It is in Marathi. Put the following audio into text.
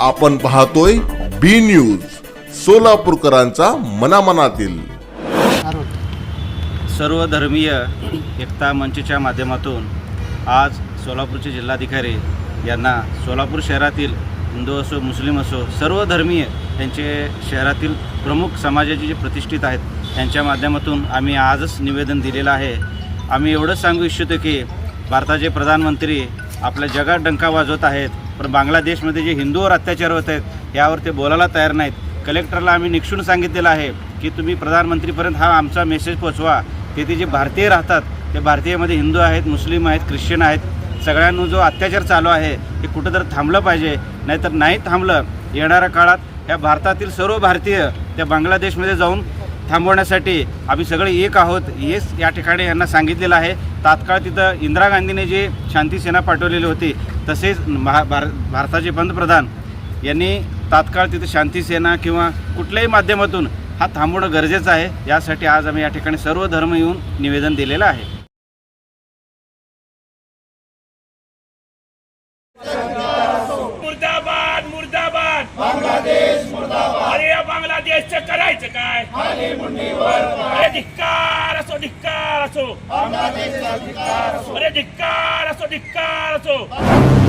आपण पाहतोय बी न्यूज सोलापूरकरांचा मनामनातील. सर्व धर्मीय एकता मंचच्या माध्यमातून आज सोलापूरचे जिल्हाधिकारी यांना सोलापूर शहरातील हिंदू असो मुस्लिम असो सर्व धर्मीय त्यांचे शहरातील प्रमुख समाजाचे जे प्रतिष्ठित आहेत त्यांच्या माध्यमातून आम्ही आजच निवेदन दिलेलं आहे. आम्ही एवढंच सांगू इच्छितो की भारताचे प्रधानमंत्री आपल्या जगात डंका वाजवत आहेत. पण बांगलादेशमध्ये जे हिंदूवर अत्याचार होत आहेत यावर ते बोलायला तयार नाहीत. कलेक्टरला आम्ही निक्षून सांगितलेलं आहे की तुम्ही प्रधानमंत्रीपर्यंत हा आमचा मेसेज पोचवा तेथे जे भारतीय राहतात ते भारतीयमध्ये हिंदू आहेत मुस्लिम आहेत ख्रिश्चन आहेत सगळ्यांना जो अत्याचार चालू आहे ते कुठं तर थांबलं पाहिजे. नाहीतर नाही थांबलं येणाऱ्या काळात ह्या भारतातील सर्व भारतीय त्या बांगलादेशमध्ये जाऊन थांबवण्यासाठी आम्ही सगळे एक आहोत. हेच या ठिकाणी यांना सांगितलेलं आहे. तात्काळ तिथं इंदिरा गांधीने जे शांतीसेना पाठवलेली होती तसेच महा भार भारताचे पंतप्रधान यांनी तात्काळ तिथं शांतीसेना किंवा कुठल्याही माध्यमातून हा थांबवणं गरजेचं आहे. यासाठी आज आम्ही या ठिकाणी सर्व धर्म येऊन निवेदन दिलेलं आहे. करायचं काय? अरे धिक्कार असो धिक्कार असो. अरे धिक्कार असो धिक्कार असो.